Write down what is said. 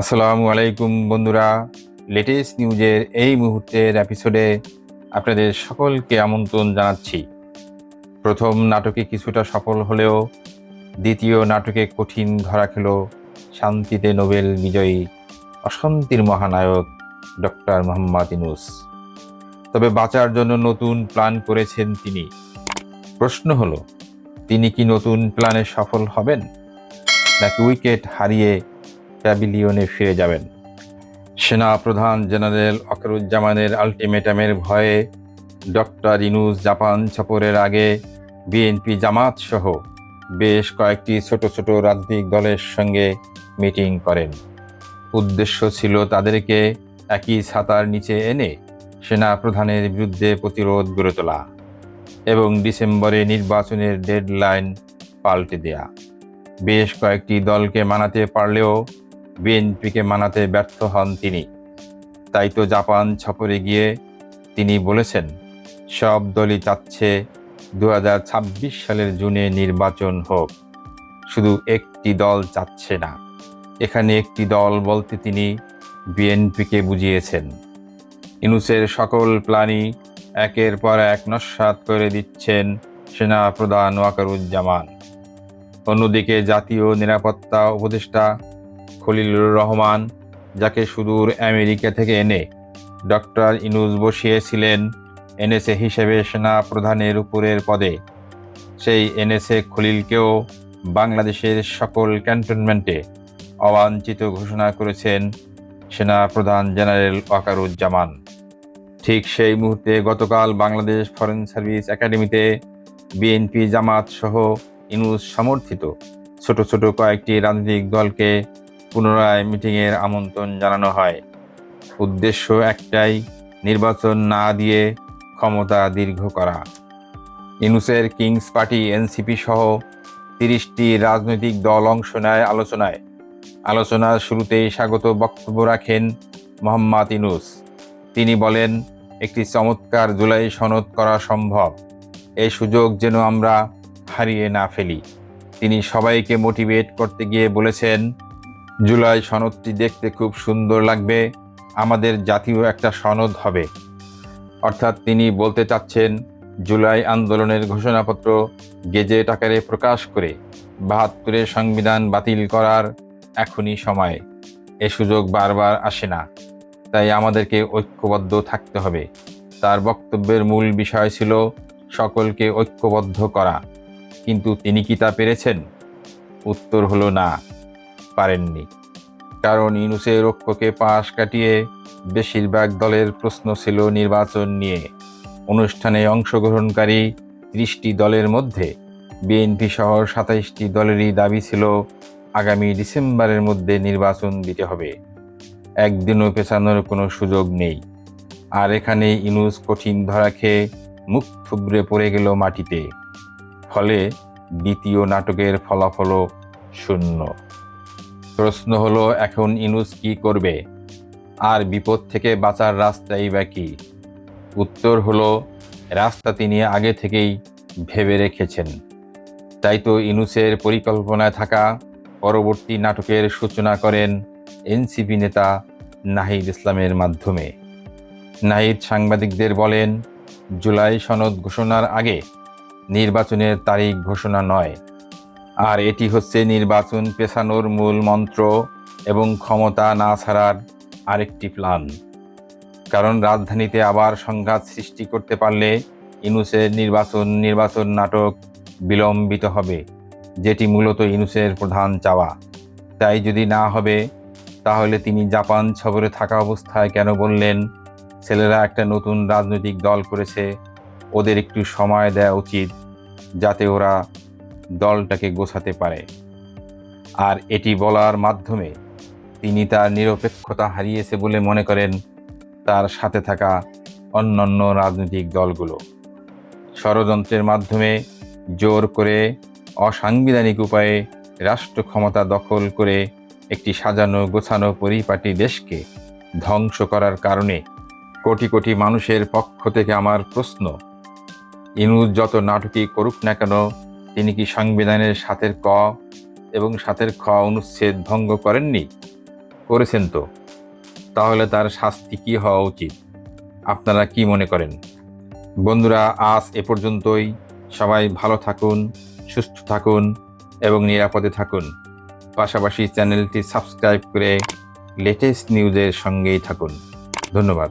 আসসালামু আলাইকুম বন্ধুরা। লেটেস্ট নিউজের এই মুহূর্তের এপিসোডে আপনাদের সকলকে আমন্ত্রণ জানাচ্ছি। প্রথম নাটকে কিছুটা সফল হলেও দ্বিতীয় নাটকে কঠিন ধরা খেল শান্তিতে নোবেল বিজয়ী অশান্তির মহানায়ক ডক্টর মোহাম্মদ ইনুস তবে বাঁচার জন্য নতুন প্ল্যান করেছেন তিনি। প্রশ্ন হলো, তিনি কি নতুন প্ল্যানে সফল হবেন? নাকি উইকেট হারিয়ে প্যাভিলিয়নে ফিরে যাবেন। সেনা প্রধান জেনারেল অকরুজ্জামানের আলটিমেটামের ভয়ে ডক্টর ইনুস জাপান সফরের আগে বিএনপি জামাত সহ বেশ কয়েকটি ছোট ছোট রাজনৈতিক দলের সঙ্গে মিটিং করেন। উদ্দেশ্য ছিল তাদেরকে একই ছাতার নিচে এনে সেনা প্রধানের বিরুদ্ধে প্রতিরোধ গড়ে তোলা এবং ডিসেম্বরে নির্বাচনের ডেডলাইন পাল্টে দেয়া। বেশ কয়েকটি দলকে মানাতে পারলেও বিএনপিকে মানাতে ব্যর্থ হন তিনি। তাই তো জাপান সফরে গিয়ে তিনি বলেছেন, সব দলই চাচ্ছে দু হাজার ছাব্বিশ সালের জুনে নির্বাচন হোক। শুধু একটি দল চাচ্ছে না, এখানে একটি দল বলতে তিনি বিএনপিকে বুঝিয়েছেন। ইনুসের সকল প্ল্যানই একের পর এক নস্বাত করে দিচ্ছেন সেনা প্রধান ওয়াকারুজ্জামান। অন্যদিকে জাতীয় নিরাপত্তা উপদেষ্টা খলিলুর রহমান, যাকে সুদূর আমেরিকা থেকে এনে ডক্টর ইনুজ বসিয়েছিলেন এনএসএ হিসেবে সেনা প্রধানের উপরের পদে। সেই এনএসএ খলিলকেও বাংলাদেশের সকল ক্যান্টনমেন্টে অবাঞ্ছিত ঘোষণা করেছেন সেনা প্রধান জেনারেল ওয়াকারুজ্জামান। ঠিক সেই মুহূর্তে গতকাল বাংলাদেশ ফরেন সার্ভিস একাডেমিতে বিএনপি জামাত সহ ইনুস সমর্থিত ছোট ছোট কয়েকটি রাজনৈতিক দলকে পুনরায় মিটিংয়ের আমন্ত্রণ জানানো হয়। উদ্দেশ্য একটাই, নির্বাচন না দিয়ে ক্ষমতা দীর্ঘ করা। ইনুসের কিংস পার্টি, এনসিপি সহ তিরিশটি রাজনৈতিক দল অংশ নেয় আলোচনায়। আলোচনার শুরুতেই স্বাগত বক্তব্য রাখেন মোহাম্মদ ইনুস তিনি বলেন, একটি চমৎকার জুলাই সনদ করা সম্ভব। এই সুযোগ যেন আমরা হারিয়ে না ফেলি। তিনি সবাইকে মোটিভেট করতে গিয়ে বলেছেন জুলাই সনদটি দেখতে খুব সুন্দর লাগবে। আমাদের জাতীয় একটা সনদ হবে। অর্থাৎ তিনি বলতে চাচ্ছেন, জুলাই আন্দোলনের ঘোষণাপত্র গেজেট আকারে প্রকাশ করে বাহাত্তরের সংবিধান বাতিল করার এখনই সময়। এ সুযোগ বারবার আসে না। তাই আমাদেরকে ঐক্যবদ্ধ থাকতে হবে। তার বক্তব্যের মূল বিষয় ছিল সকলকে ঐক্যবদ্ধ করা। কিন্তু তিনি কি তা পেরেছেন? উত্তর হলো না। পারেননি। কারণ ইউনুসের ঐক্যকে পাশ কাটিয়ে বেশিরভাগ দলের প্রশ্ন ছিল নির্বাচন নিয়ে। অনুষ্ঠানে অংশগ্রহণকারী ত্রিশটি দলের মধ্যে বিএনপি সহ সাতাইশটি দলেরই দাবি ছিল, আগামী ডিসেম্বরের মধ্যে নির্বাচন দিতে হবে। একদিনও পেছানোর কোনো সুযোগ নেই। আর এখানে ইনুস কঠিন ধরা খেয়ে মুখ থুবড়ে পড়ে গেল মাটিতে। ফলে দ্বিতীয় নাটকের ফলাফলও শূন্য। প্রশ্ন হলো, এখন ইনুস কি করবে? আর বিপদ থেকে বাঁচার রাস্তাই বা কি? উত্তর হলো, রাস্তা তিনি আগে থেকেই ভেবে রেখেছেন। তাই তো ইনুসের পরিকল্পনায় থাকা পরবর্তী নাটকের সূচনা করেন এনসিপি নেতা নাহিদ ইসলামের মাধ্যমে। নাহিদ সাংবাদিকদের বলেন, জুলাই সনদ ঘোষণার আগে নির্বাচনের তারিখ ঘোষণা নয়। আর এটি হচ্ছে নির্বাচন পেছানোর মূল মন্ত্র এবং ক্ষমতা না ছাড়ার আরেকটি প্ল্যান কারণ রাজধানীতে আবার সংঘাত সৃষ্টি করতে পারলে ইনুসের নির্বাচন নির্বাচন নাটক বিলম্বিত হবে, যেটি মূলত ইনুসের প্রধান চাওয়া। তাই যদি না হবে, তাহলে তিনি জাপান সফরে থাকা অবস্থায় কেন বললেন, ছেলেরা একটা নতুন রাজনৈতিক দল করেছে, ওদের একটু সময় দেওয়া উচিত, যাতে ওরা দলটাকে গোছাতে পারে। আর এটি বলার মাধ্যমে তিনি তার নিরপেক্ষতা হারিয়েছে বলে মনে করেন তার সাথে থাকা অন্যান্য রাজনৈতিক দলগুলো। ষড়যন্ত্রের মাধ্যমে জোর করে অসাংবিধানিক উপায়ে রাষ্ট্র ক্ষমতা দখল করে একটি সাজানো গোছানো পরিপাটি দেশকে ধ্বংস করার কারণে কোটি কোটি মানুষের পক্ষ থেকে আমার প্রশ্ন, ইনুজ যত নাটকই করুক না কেন তিনি কি সংবিধানের সাথের ক এবং সাথের খ অনুচ্ছেদ ভঙ্গ করেননি? করেছেন তো। তাহলে তার শাস্তি কী হওয়া উচিত? আপনারা কি মনে করেন? বন্ধুরা, আজ এ পর্যন্তই। সবাই ভালো থাকুন, সুস্থ থাকুন এবং নিরাপদে থাকুন। পাশাপাশি চ্যানেলটি সাবস্ক্রাইব করে লেটেস্ট নিউজের সঙ্গেই থাকুন। ধন্যবাদ।